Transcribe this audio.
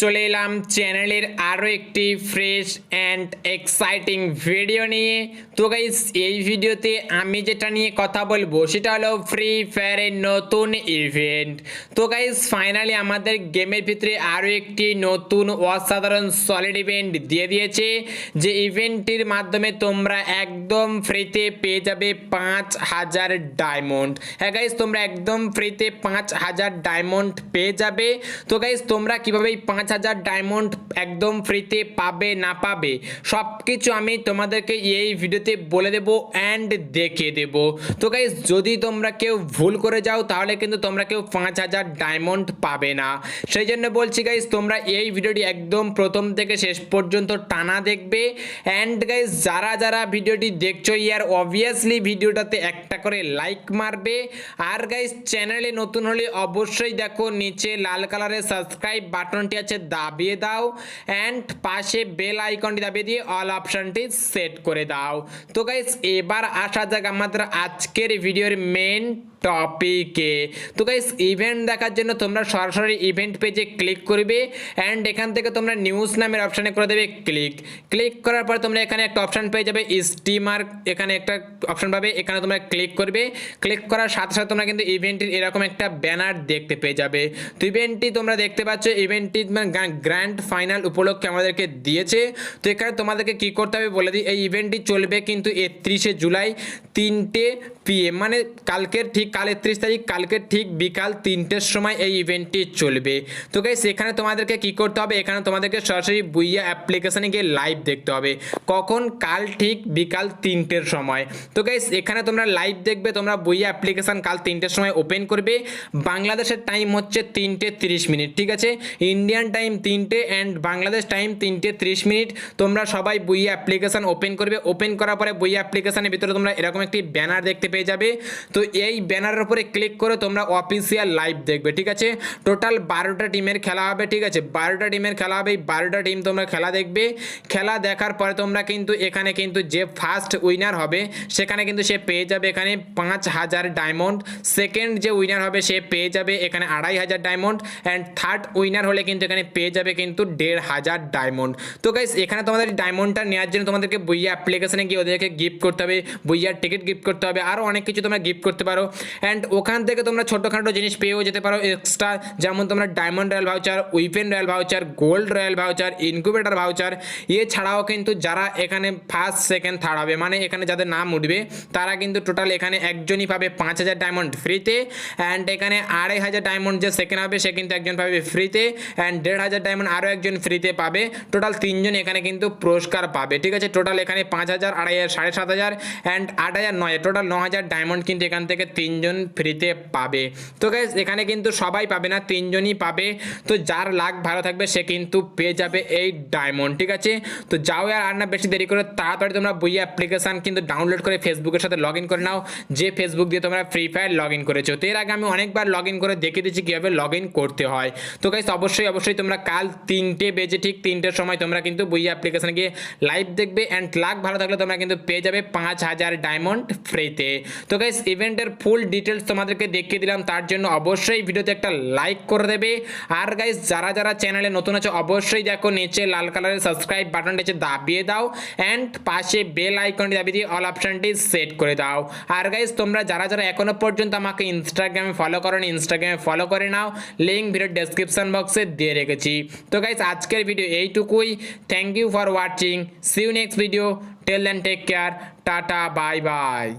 চলে এলাম চ্যানেলের আরও একটি ফ্রেশ অ্যান্ড এক্সাইটিং ভিডিও নিয়ে। তো গাইস এই ভিডিওতে আমি যেটা নিয়ে কথা বলব, সেটা হলো ফ্রি ফায়ারের নতুন ইভেন্ট তো গাইস ফাইনালি আমাদের গেমের ভিতরে আরও একটি নতুন অসাধারণ সলিড ইভেন্ট দিয়ে দিয়েছে। যে ইভেন্টটির মাধ্যমে তোমরা একদম ফ্রিতে পেয়ে যাবে পাঁচ হাজার ডায়মন্ড হ্যাঁ গাইস তোমরা একদম ফ্রিতে পাঁচ হাজার ডায়মন্ড পেয়ে যাবে। তো গাইস তোমরা কীভাবে পাঁচ হাজার ডায়মন্ড একদম ফ্রিতে পাবে, না পাবে সব কিছু আমি তোমাদেরকে এই ভিডিওতে বলে দেবো অ্যান্ড দেখিয়ে দেবো। তো গাইস যদি তোমরা কেউ ভুল করে যাও, তাহলে কিন্তু তোমরা কেউ পাঁচ হাজার ডায়মন্ড পাবে না। সেই জন্য বলছি গাইস তোমরা এই ভিডিওটি একদম প্রথম থেকে শেষ পর্যন্ত টানা দেখবে। অ্যান্ড গাইস যারা যারা ভিডিওটি দেখছ, ইয়ার অবভিয়াসলি ভিডিওটাতে একটা করে লাইক মারবে। আর গাইস চ্যানেলে নতুন হলে অবশ্যই দেখো, নিচে লাল কালারের সাবস্ক্রাইব বাটনটি আছে, দাবিয়ে দাও অ্যান্ড পাশে বেল আইকনটি দাবিয়ে দিয়ে অল অপশনটি সেট করে দাও। তো গাইস এবার আসা যাক আমাদের আজকের ভিডিওর মেন টপিকে তো গাইস ইভেন্ট দেখার জন্য তোমরা সরাসরি ইভেন্ট পেজে ক্লিক করবে অ্যান্ড এখান থেকে তোমরা নিউজ নামের অপশানে করে দেবে ক্লিক ক্লিক করার পর তোমরা এখানে একটা অপশান পেয়ে যাবে স্টিমার এখানে একটা অপশান পাবে, এখানে তোমরা ক্লিক করবে। ক্লিক করার সাথে সাথে তোমরা কিন্তু ইভেন্টের এরকম একটা ব্যানার দেখতে পেয়ে যাবে। তো ইভেন্টটি তোমরা দেখতে পাচ্ছ ইভেন্টটি গ্র্যান্ড ফাইনাল উপলক্ষে আমাদেরকে দিয়েছে। তো এখানে তোমাদেরকে কি করতে হবে বলে দিই, এই ইভেন্টটি চলবে কিন্তু একত্রিশে জুলাই তিনটে পিএম মানে কালকের ঠিক কাল একত্রিশ তারিখ, কালকের ঠিক বিকাল তিনটের সময় এই ইভেন্টটি চলবে। তো গাইস এখানে তোমাদেরকে কি করতে হবে? এখানে তোমাদেরকে সরাসরি বুইয়া অ্যাপ্লিকেশানে গিয়ে লাইভ দেখতে হবে। কখন, কাল ঠিক বিকাল তিনটের সময়। তো গাইস এখানে তোমরা লাইভ দেখবে, তোমরা বুইয়া অ্যাপ্লিকেশান কাল তিনটের সময় ওপেন করবে। বাংলাদেশের টাইম হচ্ছে তিনটে তিরিশ মিনিট, ঠিক আছে? ইন্ডিয়ান টাইম তিনটে অ্যান্ড বাংলাদেশ টাইম তিনটে তিরিশ মিনিট। তোমরা সবাই বুইয়া অ্যাপ্লিকেশান ওপেন করবে। ওপেন করার পরে বুইয়া অ্যাপ্লিকেশনের ভিতরে তোমরা এরকম একটি ব্যানার দেখতে পেয়ে যাবে। তো এই ব্যানারের উপরে ক্লিক করে তোমরা অফিসিয়াল লাইভ দেখবে, ঠিক আছে? টোটাল বারোটা টিমের খেলা হবে, ঠিক আছে? বারোটা টিমের খেলা হবে, এই বারোটা টিম তোমরা খেলা দেখবে। খেলা দেখার পরে তোমরা কিন্তু এখানে কিন্তু যে ফার্স্ট উইনার হবে, সেখানে কিন্তু সে পেয়ে যাবে এখানে পাঁচ হাজার ডায়মন্ড সেকেন্ড যে উইনার হবে, সে পেয়ে যাবে এখানে আড়াই হাজার ডায়মন্ড অ্যান্ড থার্ড উইনার হলে কিন্তু এখানে পেয়ে যাবে কিন্তু দেড় হাজার ডায়মন্ড তো গাইস এখানে তোমাদের ডায়মন্ডটা নেওয়ার জন্য তোমাদেরকে বইয়া অ্যাপ্লিকেশনে গিয়ে ওদেরকে গিফট করতে হবে, বইয়ার টিকিট গিফট করতে হবে। আরও অনেক কিছু তোমরা গিফট করতে পারো। অ্যান্ড ওখান থেকে তোমরা ছোটোখাটো জিনিস পেয়েও যেতে পারো এক্সট্রা যেমন তোমরা diamond royale voucher weapon royale voucher gold royale voucher incubator voucher এছাড়াও কিন্তু যারা এখানে ফার্স্ট সেকেন্ড থার্ড হবে মানে এখানে যাদের নাম উঠবে, তারা কিন্তু টোটাল এখানে একজনই পাবে পাঁচ হাজার ডায়মন্ড ফ্রিতে অ্যান্ড এখানে আড়াই হাজার ডায়মন্ড যে সেকেন্ড হবে, সে কিন্তু একজন পাবে ফ্রিতে অ্যান্ড দেড় হাজার ডায়মন্ড আরও একজন ফ্রিতে পাবে। টোটাল তিনজন এখানে কিন্তু পুরস্কার পাবে, ঠিক আছে? টোটাল এখানে পাঁচ হাজার, আড়াই হাজার, সাড়ে সাত হাজার অ্যান্ড আট হাজার, নয় টোটাল ন হাজার ডায়মন্ড কিন্তু এখান থেকে তিনজন ফ্রিতে পাবে। তো গাইজ এখানে কিন্তু সবাই পাবে না, তিনজনই পাবে। তো যার লাখ ভালো থাকবে, সে কিন্তু পেয়ে যাবে এই ডায়মন্ড ঠিক আছে? তো যাও আর আর না বেশি দেরি করে, তাড়াতাড়ি তোমরা বই অ্যাপ্লিকেশান কিন্তু ডাউনলোড করে ফেসবুকের সাথে লগ ইন করে নাও, যে ফেসবুক দিয়ে তোমরা ফ্রি ফায়ার লগ ইন করেছ। তো এর আগে আমি অনেকবার লগ ইন করে দেখিয়ে দিচ্ছি কীভাবে লগ ইন করতে হয়। তো গাইজ অবশ্যই অবশ্যই তোমরা কাল তিনটে বেজে ঠিক তিনটের সময় তোমরা কিন্তু বই অ্যাপ্লিকেশানে গিয়ে লাইভ দেখবে। অ্যান্ড লাখ ভালো থাকলে তোমরা কিন্তু পেয়ে যাবে পাঁচ হাজার ডায়মন্ড ফ্রিতে তো গাইজ ইভেন্টের ফুল ডিটেলস তোমাদেরকে দেখিয়ে দিলাম। তার জন্য অবশ্যই ভিডিওতে একটা লাইক করে দেবে। আর গাইজ যারা যারা চ্যানেলে নতুন আছে, অবশ্যই দেখো, নিচে লাল কালারের সাবস্ক্রাইব বাটনটা হচ্ছে দাবিয়ে দাও। অ্যান্ড পাশে বেল আইকনটি দাবিয়ে দিয়ে অল অপশনটি সেট করে দাও। আর গাইজ তোমরা যারা যারা এখনও পর্যন্ত আমাকে ইনস্টাগ্রামে ফলো করো ইনস্টাগ্রামে ফলো করে নাও। লিঙ্ক ভিডিও ডেসক্রিপশন বক্সে দিয়ে রেখেছি। তো গাইজ আজকের ভিডিও এইটুকুই। Thank you for watching see next video till then take care tata bye bye